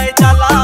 হয় জ্বালা